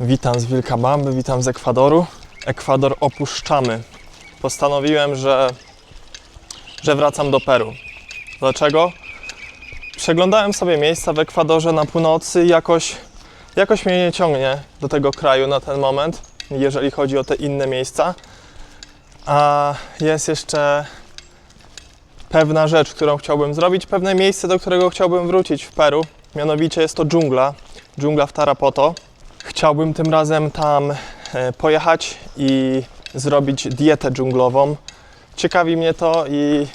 Witam z Wilkabamby, witam z Ekwadoru. Ekwador opuszczamy. Postanowiłem, że, że wracam do Peru. Dlaczego? Przeglądałem sobie miejsca w Ekwadorze na północy i jakoś, jakoś mnie nie ciągnie do tego kraju na ten moment, jeżeli chodzi o te inne miejsca. A jest jeszcze pewna rzecz, którą chciałbym zrobić, pewne miejsce, do którego chciałbym wrócić w Peru. Mianowicie jest to dżungla, dżungla w Tarapoto. Chciałbym tym razem tam e, pojechać i zrobić dietę dżunglową. Ciekawi mnie to i,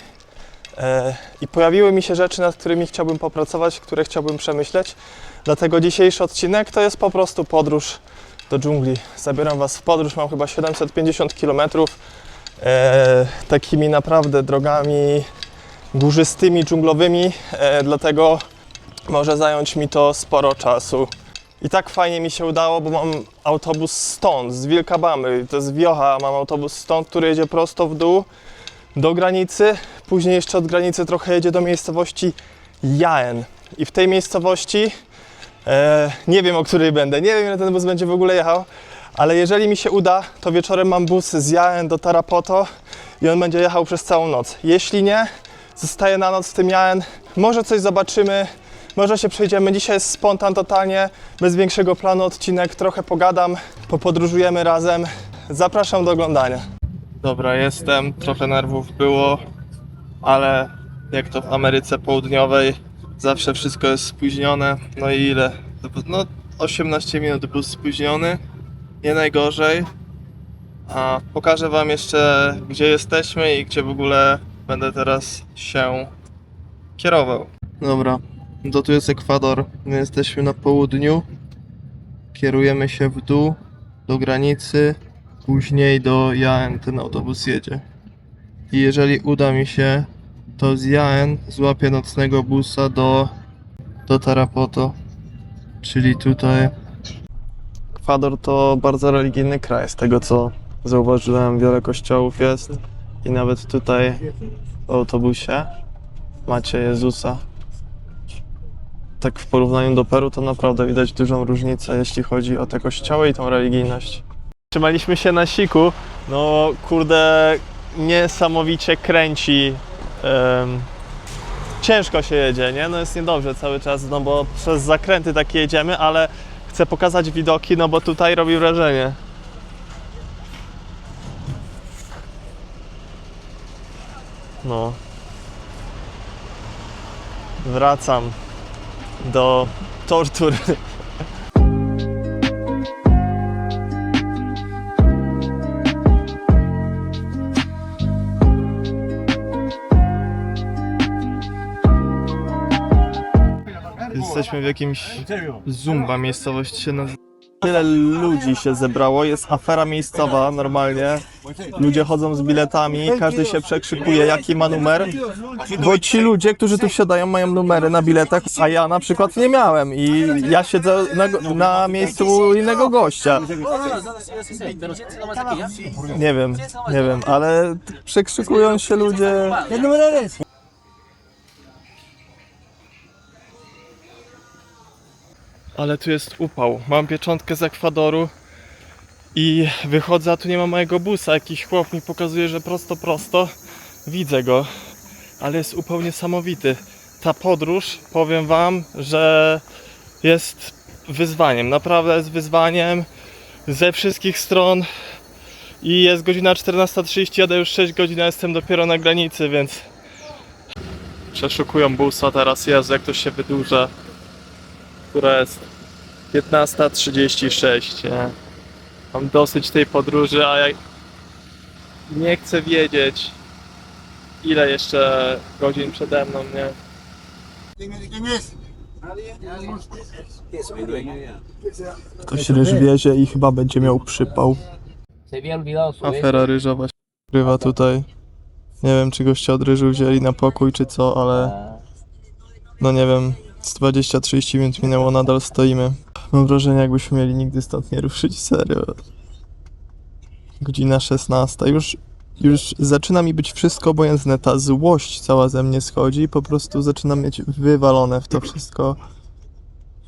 e, i pojawiły mi się rzeczy, nad którymi chciałbym popracować, które chciałbym przemyśleć. Dlatego dzisiejszy odcinek to jest po prostu podróż do dżungli. Zabieram Was w podróż, mam chyba 750 km e, takimi naprawdę drogami górzystymi, dżunglowymi, e, dlatego może zająć mi to sporo czasu. I tak fajnie mi się udało, bo mam autobus stąd, z Wilkabamy, to jest wiocha, mam autobus stąd, który jedzie prosto w dół do granicy, później jeszcze od granicy trochę jedzie do miejscowości Jaen. I w tej miejscowości e, nie wiem o której będę, nie wiem ile ten bus będzie w ogóle jechał, ale jeżeli mi się uda, to wieczorem mam bus z Jaen do Tarapoto i on będzie jechał przez całą noc. Jeśli nie, zostaję na noc w tym Jaen, może coś zobaczymy, może się przejdziemy. Dzisiaj jest spontan totalnie, bez większego planu odcinek. Trochę pogadam, popodróżujemy razem. Zapraszam do oglądania. Dobra, jestem. Trochę nerwów było, ale jak to w Ameryce Południowej, zawsze wszystko jest spóźnione. No i ile? No 18 minut był spóźniony. Nie najgorzej. A pokażę Wam jeszcze, gdzie jesteśmy i gdzie w ogóle będę teraz się kierował. Dobra, to tu jest Ekwador. My jesteśmy na południu. Kierujemy się w dół do granicy. Później do Jaen ten autobus jedzie. I jeżeli uda mi się, to z Jaen złapię nocnego busa do, do Tarapoto. Czyli tutaj. Ekwador to bardzo religijny kraj, z tego co zauważyłem, wiele kościołów jest. I nawet tutaj w autobusie macie Jezusa tak w porównaniu do Peru, to naprawdę widać dużą różnicę, jeśli chodzi o te kościoły i tą religijność. Trzymaliśmy się na siku, no kurde, niesamowicie kręci. em, ciężko się jedzie, nie? No jest niedobrze cały czas, no bo przez zakręty takie jedziemy, ale chcę pokazać widoki, no bo tutaj robi wrażenie. No. Wracam do tortur. Jesteśmy w jakimś Zumba miejscowość się nazywa. Tyle ludzi się zebrało, jest afera miejscowa normalnie. Ludzie chodzą z biletami, każdy się przekrzykuje jaki ma numer. Bo ci ludzie, którzy tu wsiadają, mają numery na biletach, a ja na przykład nie miałem i ja siedzę na, na miejscu innego gościa. Nie wiem, nie wiem, ale przekrzykują się ludzie. Ale tu jest upał. Mam pieczątkę z Ekwadoru i wychodzę, a tu nie ma mojego busa. Jakiś chłop mi pokazuje, że prosto, prosto. Widzę go, ale jest upał niesamowity. Ta podróż, powiem Wam, że jest wyzwaniem. Naprawdę jest wyzwaniem ze wszystkich stron. I jest godzina 14.30, jadę już 6 godzin, a jestem dopiero na granicy, więc przeszukują busa teraz. Jezu, jak to się wydłuża która jest 15.36, nie? Mam dosyć tej podróży, a ja nie chcę wiedzieć, ile jeszcze godzin przede mną, nie? Ktoś ryż wiezie i chyba będzie miał przypał. Afera ryżowa się grywa tutaj. Nie wiem, czy goście od ryżu wzięli na pokój, czy co, ale no nie wiem, z 20-30 minut minęło, nadal stoimy. Mam wrażenie, jakbyśmy mieli nigdy stąd nie ruszyć, serio. Godzina 16. Już, już zaczyna mi być wszystko obojętne. Ta złość cała ze mnie schodzi. Po prostu zaczynam mieć wywalone w to wszystko.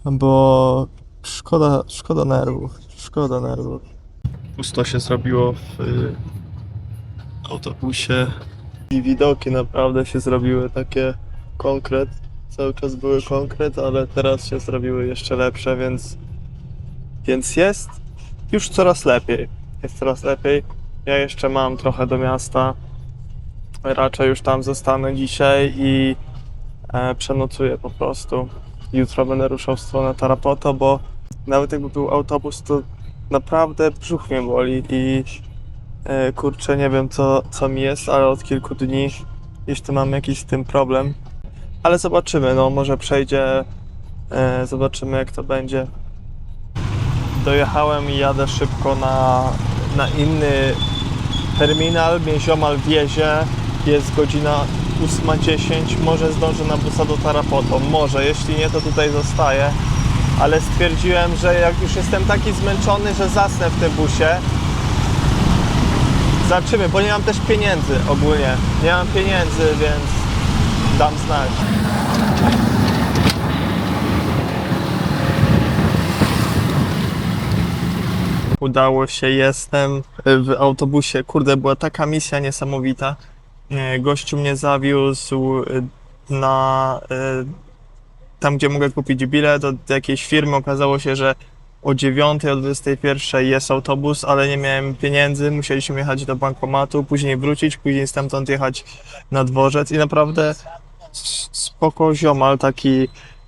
Bo szkoda, szkoda nerwów. Szkoda nerwów. Pusto się zrobiło w y, autobusie i widoki naprawdę się zrobiły takie konkret. Cały czas były konkret, ale teraz się zrobiły jeszcze lepsze, więc więc jest już coraz lepiej. Jest coraz lepiej. Ja jeszcze mam trochę do miasta. Raczej już tam zostanę dzisiaj i e, przenocuję po prostu. Jutro będę ruszał w stronę Tarapoto, bo nawet jakby był autobus, to naprawdę brzuch mnie boli i e, kurczę, nie wiem co, co mi jest, ale od kilku dni jeszcze mam jakiś z tym problem. Ale zobaczymy, no może przejdzie, e, zobaczymy jak to będzie. Dojechałem i jadę szybko na, na inny terminal. Mnie ziomal wiezie. Jest godzina 8.10. Może zdążę na busa do Tarapoto. Może, jeśli nie, to tutaj zostaję. Ale stwierdziłem, że jak już jestem taki zmęczony, że zasnę w tym busie. Zobaczymy, bo nie mam też pieniędzy ogólnie. Nie mam pieniędzy, więc dam znać. Udało się, jestem w autobusie. Kurde, była taka misja niesamowita. E, Gościu mnie zawiózł e, na e, tam, gdzie mogę kupić bilet od jakiejś firmy. Okazało się, że o 9, o 21 jest autobus, ale nie miałem pieniędzy. Musieliśmy jechać do bankomatu, później wrócić, później stamtąd jechać na dworzec i naprawdę spoko ziomal taki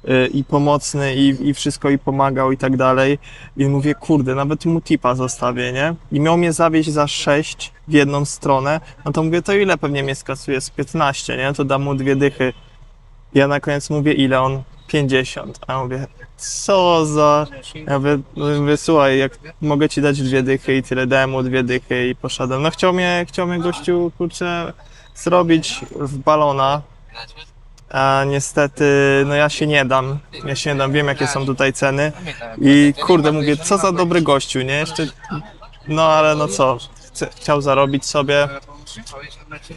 y, i pomocny i, i wszystko i pomagał i tak dalej. I mówię, kurde, nawet mu tipa zostawię, nie? I miał mnie zawieźć za 6 w jedną stronę, no to mówię, to ile pewnie mnie skasuje? Z 15, nie? To dam mu dwie dychy. Ja na koniec mówię, ile on? 50. A ja mówię, co za... Ja mówię, mówię, słuchaj, jak mogę ci dać dwie dychy i tyle, dałem mu dwie dychy i poszedłem. No chciał mnie, chciał mnie gościu, kurczę, zrobić w balona, a niestety, no ja się nie dam. Ja się nie dam, wiem jakie są tutaj ceny. I kurde, mówię, co za dobry gościu, nie? Jeszcze, no ale no co, chce, chciał zarobić sobie,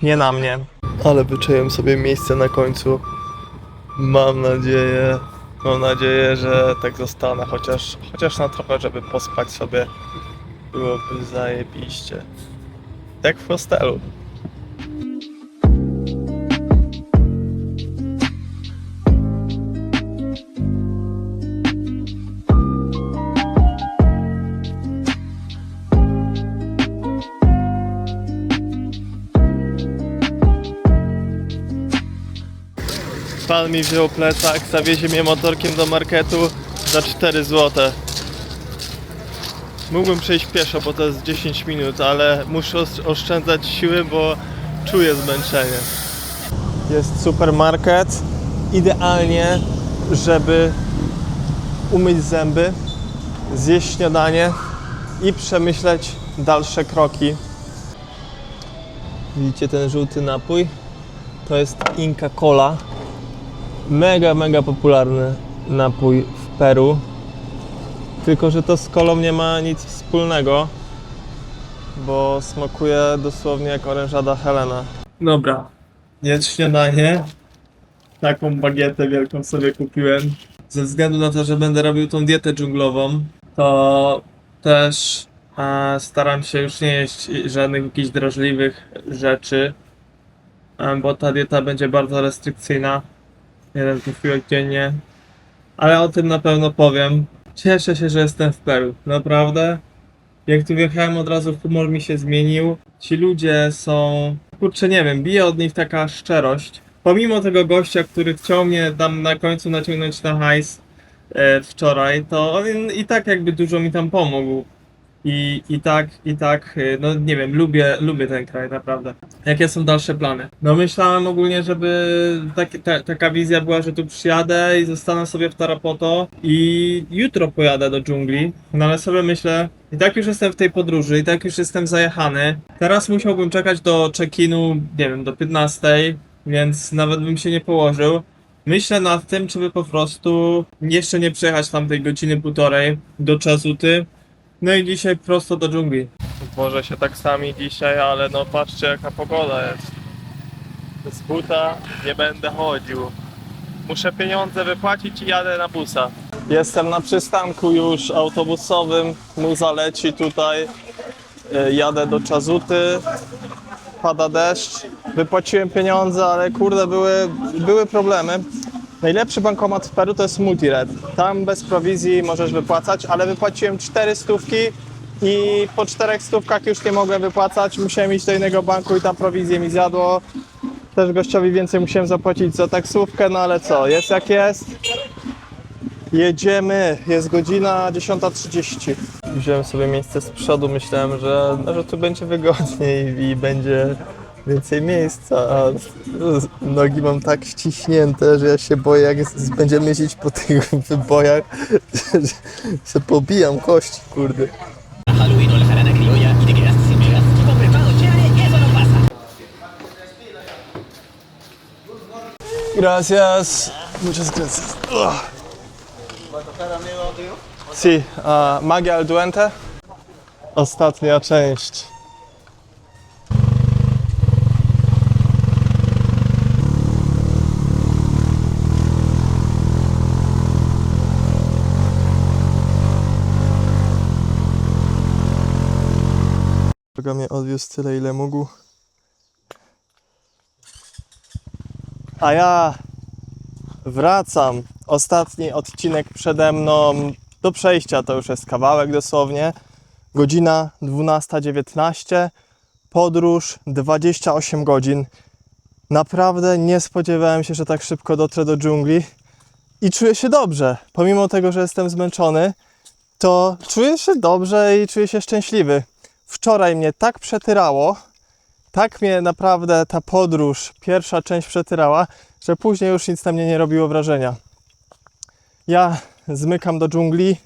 nie na mnie. Ale wyczaiłem sobie miejsce na końcu. Mam nadzieję, mam nadzieję, że tak zostanę, chociaż, chociaż na trochę, żeby pospać sobie. Byłoby zajebiście. Jak w hostelu. Pan mi wziął plecak, zawiezie mnie motorkiem do marketu za 4 zł. Mógłbym przejść pieszo, bo to jest 10 minut, ale muszę os- oszczędzać siły, bo czuję zmęczenie. Jest supermarket, idealnie, żeby umyć zęby, zjeść śniadanie i przemyśleć dalsze kroki. Widzicie ten żółty napój? To jest Inca Cola mega, mega popularny napój w Peru. Tylko, że to z kolą nie ma nic wspólnego, bo smakuje dosłownie jak orężada Helena. Dobra, jest śniadanie. Taką bagietę wielką sobie kupiłem. Ze względu na to, że będę robił tą dietę dżunglową, to też e, staram się już nie jeść żadnych jakichś drażliwych rzeczy, e, bo ta dieta będzie bardzo restrykcyjna jeden posiłek dziennie. Ale o tym na pewno powiem. Cieszę się, że jestem w Peru. Naprawdę. Jak tu wjechałem, od razu humor mi się zmienił. Ci ludzie są. Kurczę, nie wiem, bije od nich taka szczerość. Pomimo tego gościa, który chciał mnie tam na końcu naciągnąć na hajs e, wczoraj, to on i tak jakby dużo mi tam pomógł. I, I tak, i tak, y, no nie wiem, lubię, lubię ten kraj, naprawdę. Jakie są dalsze plany? No myślałem ogólnie, żeby tak, ta, taka wizja była, że tu przyjadę i zostanę sobie w Tarapoto i jutro pojadę do dżungli, no ale sobie myślę, i tak już jestem w tej podróży, i tak już jestem zajechany. Teraz musiałbym czekać do check-inu, nie wiem, do 15, więc nawet bym się nie położył. Myślę nad tym, czy by po prostu jeszcze nie przejechać tam tej godziny półtorej do Czazuty, no i dzisiaj prosto do dżungli. Może się tak sami dzisiaj, ale no patrzcie jaka pogoda jest. Z buta nie będę chodził. Muszę pieniądze wypłacić i jadę na busa. Jestem na przystanku już autobusowym, muza leci tutaj, Y, jadę do Czazuty, pada deszcz, wypłaciłem pieniądze, ale kurde, były, były problemy. Najlepszy bankomat w Peru to jest Multired. Tam bez prowizji możesz wypłacać, ale wypłaciłem 4 stówki i po czterech stówkach już nie mogłem wypłacać. Musiałem iść do innego banku i tam prowizję mi zjadło. Też gościowi więcej musiałem zapłacić za taksówkę, no ale co, jest jak jest. Jedziemy, jest godzina 10.30. Wziąłem sobie miejsce z przodu, myślałem, że, no, że tu będzie wygodniej i będzie więcej miejsca, a nogi mam tak ściśnięte, że ja się boję, jak jest, będziemy jeździć po tych wybojach, że się pobijam kości, kurde. Gracias. Muchas gracias. Sí, uh, Magia al Duente. Ostatnia część. Kolega mnie odwiózł tyle, ile mógł. A ja wracam. Ostatni odcinek przede mną. Do przejścia to już jest kawałek dosłownie. Godzina 12.19. Podróż 28 godzin. Naprawdę nie spodziewałem się, że tak szybko dotrę do dżungli. I czuję się dobrze. Pomimo tego, że jestem zmęczony, to czuję się dobrze i czuję się szczęśliwy. Wczoraj mnie tak przetyrało, tak mnie naprawdę ta podróż, pierwsza część przetyrała, że później już nic na mnie nie robiło wrażenia. Ja zmykam do dżungli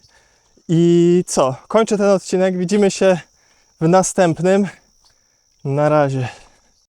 i co? Kończę ten odcinek. Widzimy się w następnym. Na razie.